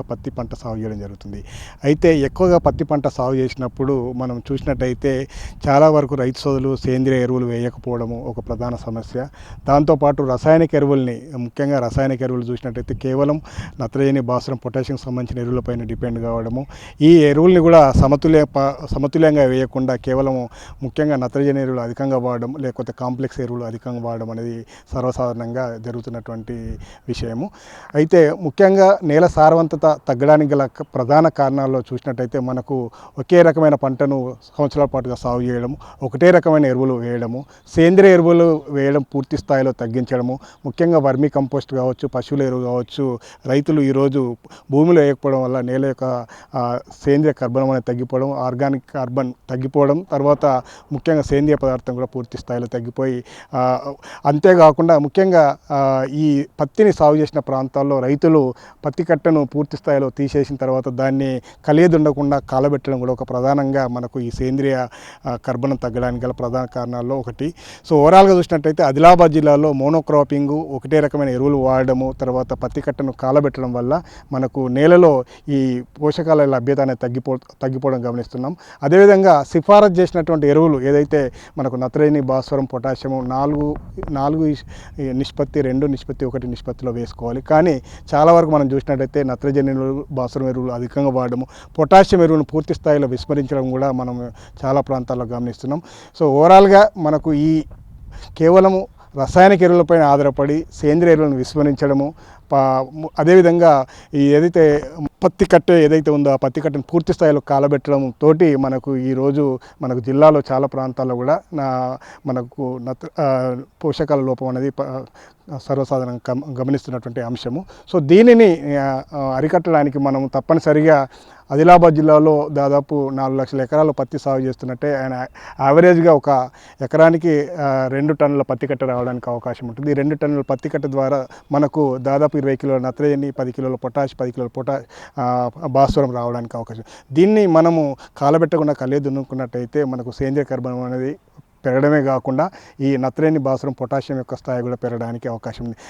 ఎక్కువగా పత్తి పంట సాగు చేయడం జరుగుతుంది. అయితే ఎక్కువగా పత్తి పంట సాగు చేసినప్పుడు మనం చూసినట్టయితే చాలా వరకు రైతు సోదరులు సేంద్రియ ఎరువులు వేయకపోవడము ఒక ప్రధాన సమస్య. దాంతోపాటు రసాయనిక ఎరువుల్ని ముఖ్యంగా రసాయనిక ఎరువులు చూసినట్టయితే కేవలం నత్రజని భాస్వరం పొటాషియం సంబంధించిన ఎరువులపైన డిపెండ్ కావడము. ఈ ఎరువుల్ని కూడా సమతుల్య సమతుల్యంగా వేయకుండా కేవలం ముఖ్యంగా నత్రజని ఎరువులు అధికంగా వాడడం లేకపోతే కాంప్లెక్స్ ఎరువులు అధికంగా వాడడం అనేది సర్వసాధారణంగా జరుగుతున్నటువంటి విషయము. అయితే ముఖ్యంగా నేల సారవంతత తగ్గడానికి గల ప్రధాన కారణాల్లో చూసినట్టయితే మనకు ఒకే రకమైన పంటను సంవత్సరాల పాటుగా సాగు చేయడం ఒకటే రకమైన ఎరువులు వేయడము సేంద్రియ ఎరువులు వేయడం పూర్తి స్థాయిలో తగ్గించడము ముఖ్యంగా వర్మీ కంపోస్ట్ కావచ్చు పశువుల ఎరువు కావచ్చు రైతులు ఈరోజు భూమిలో వేయకపోవడం వల్ల నేల యొక్క సేంద్రియ కర్బనం అనేది తగ్గిపోవడం ఆర్గానిక్ కార్బన్ తగ్గిపోవడం తర్వాత ముఖ్యంగా సేంద్రియ పదార్థం కూడా పూర్తి స్థాయిలో తగ్గిపోయి అంతేకాకుండా ముఖ్యంగా ఈ పత్తిని సాగు చేసిన ప్రాంతాల్లో రైతులు పత్తి కట్టను పూర్తి స్థాయిలో తీసేసిన తర్వాత దాన్ని కలియదుండకుండా కాలబెట్టడం కూడా ఒక ప్రధానంగా మనకు ఈ సేంద్రియ కర్బనం తగ్గడానికి గల ప్రధాన కారణాల్లో ఒకటి. సో ఓవరాల్గా చూసినట్టయితే ఆదిలాబాద్ జిల్లాలో మోనోక్రాపింగ్ ఒకటే రకమైన ఎరువులు వాడడము తర్వాత పత్తి కట్టను కాలబెట్టడం వల్ల మనకు నేలలో ఈ పోషకాల లభ్యత అనేది తగ్గిపో తగ్గిపోవడం గమనిస్తున్నాం. అదేవిధంగా సిఫారసు చేసినటువంటి ఎరువులు ఏదైతే మనకు నత్రజని భాస్వరం పొటాషియం నాలుగు నాలుగు నిష్పత్తి రెండు నిష్పత్తి ఒకటి నిష్పత్తిలో వేసుకోవాలి. కానీ చాలా వరకు మనం చూసినట్టయితే నత్రజని ఎరువులు భాస్వరం ఎరువులు అధికంగా వాడడము పొటాషియం ఎరువులను పూర్తి స్థాయిలో విస్మరించడం కూడా మనం చాలా ప్రాంతాల్లో గమనిస్తున్నాం. సో ఓవరాల్గా మనకు ఈ కేవలము రసాయనిక ఎరువులపైన ఆధారపడి సేంద్రియ ఎరువులను విస్మరించడము పా- అదేవిధంగా ఈ ఏదైతే పత్తి కట్టె ఏదైతే ఉందో ఆ పత్తి కట్టెను పూర్తి స్థాయిలో కాలబెట్టడం తోటి మనకు ఈరోజు మనకు జిల్లాలో చాలా ప్రాంతాల్లో కూడా నా మనకు నత్ర పోషకాల లోపం అనేది సర్వసాధారణంగా గమనిస్తున్నటువంటి అంశము. సో దీనిని అరికట్టడానికి మనం తప్పనిసరిగా ఆదిలాబాద్ జిల్లాలో దాదాపు నాలుగు లక్షల ఎకరాలు పత్తి సాగు చేస్తున్నట్టే ఆయన యావరేజ్గా ఒక ఎకరానికి రెండు టన్నుల పత్తి కట్ట రావడానికి అవకాశం ఉంటుంది. ఈ రెండు టన్నుల పత్తి కట్ట ద్వారా మనకు దాదాపు ఇరవై కిలోల నత్రజని పది కిలోల పొటాష్ పది కిలోల పొటా భాస్వరం రావడానికి అవకాశం. దీన్ని మనము కాలబెట్టకుండా కలిగి దున్నుకున్నట్టయితే మనకు సేంద్రియ కర్బనం అనేది పెరగడమే కాకుండా ఈ నత్రేని భాస్వరం పొటాషియం యొక్క స్థాయి కూడా పెరగడానికి అవకాశం ఉంది.